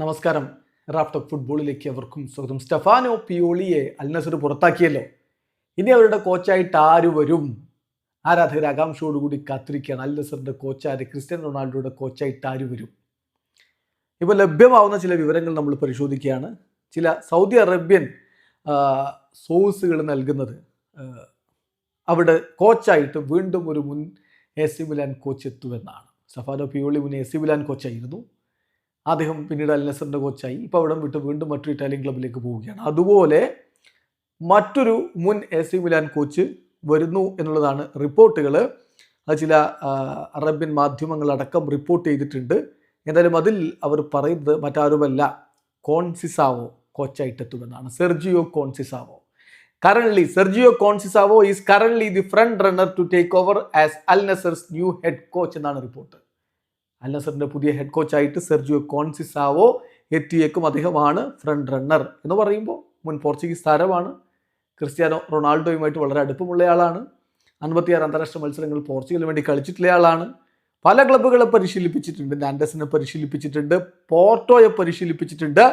നമസ്കാരം. റാഫ്റ്റ് ഫുട്ബോളിലേക്ക് അവർക്കും സ്വാഗതം. സ്റ്റെഫാനോ പിയോളിയെ അൽനസർ പുറത്താക്കിയല്ലോ. ഇനി അവരുടെ കോച്ചായിട്ട് ആര് വരും? ആരാധകർ ആകാംക്ഷയോടുകൂടി കാത്തിരിക്കുകയാണ്. അൽനസറിന്റെ കോച്ചാര് ക്രിസ്ത്യൻ റൊണാൾഡോയുടെ കോച്ചായിട്ട് ആര് വരും? ഇപ്പോൾ ലഭ്യമാവുന്ന ചില വിവരങ്ങൾ നമ്മൾ പരിശോധിക്കുകയാണ്. ചില സൗദി അറേബ്യൻ സോഴ്സുകൾ നൽകുന്നത് അവിടെ കോച്ചായിട്ട് വീണ്ടും ഒരു മുൻ എ സി മിലാൻ കോച്ച് എത്തുമെന്നാണ്. സഫാനോ പിയോളി മുൻ എ സി മിലാൻ കോച്ചായിരുന്നു. അദ്ദേഹം പിന്നീട് അൽ നസറിന്റെ കോച്ചായി. ഇപ്പോൾ അവിടെ വിട്ട് വീണ്ടും മറ്റൊരു ഇറ്റാലിയൻ ക്ലബിലേക്ക് പോവുകയാണ്. അതുപോലെ മറ്റൊരു മുൻ എ സി മിലാൻ കോച്ച് വരുന്നു എന്നുള്ളതാണ് റിപ്പോർട്ടുകൾ. അത് ചില അറബ്യൻ മാധ്യമങ്ങളടക്കം റിപ്പോർട്ട് ചെയ്തിട്ടുണ്ട്. എന്തായാലും അതിൽ അവർ പറയുന്നത് മറ്റാരുമല്ല. കോൺസിസാവോ കോച്ചായിട്ട് എത്തുമെന്നാണ് Sergio Conceicao. Currently Sergio Conceicao is currently the front runner to take over as Al Nassr's new head coach എന്നാണ് റിപ്പോർട്ട്. അൽ പുതിയ ഹെഡ് കോച്ചായിട്ട് സെർജിയോ കോൺസിസാവോ എത്തിയേക്കും അദ്ദേഹമാണ് ഫ്രണ്ട് റണ്ണർ എന്ന് പറയുമ്പോൾ മുൻ പോർച്ചുഗീസ് താരമാണ്. ക്രിസ്ത്യാനോ റൊണാൾഡോയുമായിട്ട് വളരെ അടുപ്പമുള്ളയാളാണ് അൻപത്തിയാറ് അന്താരാഷ്ട്ര മത്സരങ്ങൾ പോർച്ചുഗലിന് വേണ്ടി കളിച്ചിട്ടുള്ളയാളാണ് പല ക്ലബ്ബുകളെ പരിശീലിപ്പിച്ചിട്ടുണ്ട് നാൻഡസിനെ പരിശീലിപ്പിച്ചിട്ടുണ്ട് പോർട്ടോയെ പരിശീലിപ്പിച്ചിട്ടുണ്ട്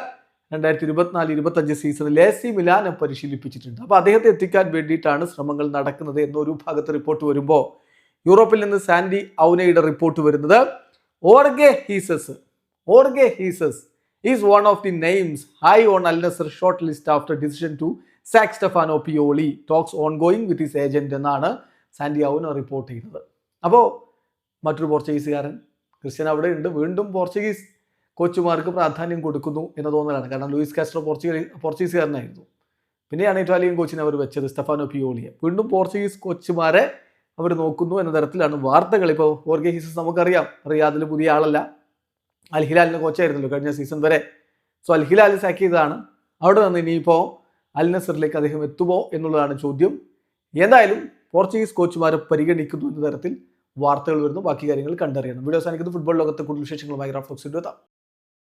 രണ്ടായിരത്തി ഇരുപത്തിനാല് ഇരുപത്തഞ്ച് സീസണിൽ എ സി മിലാനെ പരിശീലിപ്പിച്ചിട്ടുണ്ട്. അപ്പോൾ അദ്ദേഹത്തെ എത്തിക്കാൻ വേണ്ടിയിട്ടാണ് ശ്രമങ്ങൾ നടക്കുന്നത് എന്നൊരു ഭാഗത്ത് റിപ്പോർട്ട് വരുമ്പോൾ. യൂറോപ്പിൽ നിന്ന് സാൻഡി ഔനയുടെ റിപ്പോർട്ട് വരുന്നത്. ഓർഗെ Jesus ഓർഗെ Jesus is one of the names high on Al Nasar short list after decision to സാക് Stefano പിയോളി talks on going with his agent എന്നാണ് സാൻഡി റിപ്പോർട്ട് ചെയ്യുന്നത്. അപ്പോൾ മറ്റൊരു പോർച്ചുഗീസുകാരൻ ക്രിസ്ത്യൻ അവിടെ ഉണ്ട് വീണ്ടും പോർച്ചുഗീസ് കോച്ചുമാർക്ക് പ്രാധാന്യം കൊടുക്കുന്നു എന്ന് തോന്നലാണ്. കാരണം ലൂയിസ് കാസ്ട്രോ പോർച്ചുഗൽ പോർച്ചുഗീസുകാരനായിരുന്നു പിന്നെയാണ് ഇറ്റാലിയൻ കോച്ചിനെ അവർ വെച്ചത് സ്റ്റെഫാനോ പിയോളിയെ വീണ്ടും പോർച്ചുഗീസ് കോച്ചുമാരെ അവർ നോക്കുന്നു എന്ന തരത്തിലാണ് വാർത്തകൾ. ഇപ്പോൾ ഓർഗെ ഹീസസ് നമുക്കറിയാം. റിയാദിൽ പുതിയ ആളല്ല. അൽ ഹിലാലിന്റെ കോച്ചായിരുന്നല്ലോ കഴിഞ്ഞ സീസൺ വരെ. സോ അൽ ഹിലാൽ സാക്ക് ചെയ്തതാണ്. അവിടെ നിന്ന് ഇനിയിപ്പോൾ അൽ നസറിലേക്ക് അദ്ദേഹം എത്തുമോ എന്നുള്ളതാണ് ചോദ്യം. എന്തായാലും പോർച്ചുഗീസ് കോച്ചുമാരെ പരിഗണിക്കുന്നു എന്ന തരത്തിൽ വാർത്തകൾ വരുന്നു. ബാക്കി കാര്യങ്ങൾ കണ്ടറിയണം. വീഡിയോ സാധിക്കുന്നത് ഫുട്ബോൾ ലോകത്തെ കൂടുതൽ വിശേഷങ്ങളുമായി റാഫ്റ്റോക്സിന്റെ എത്താം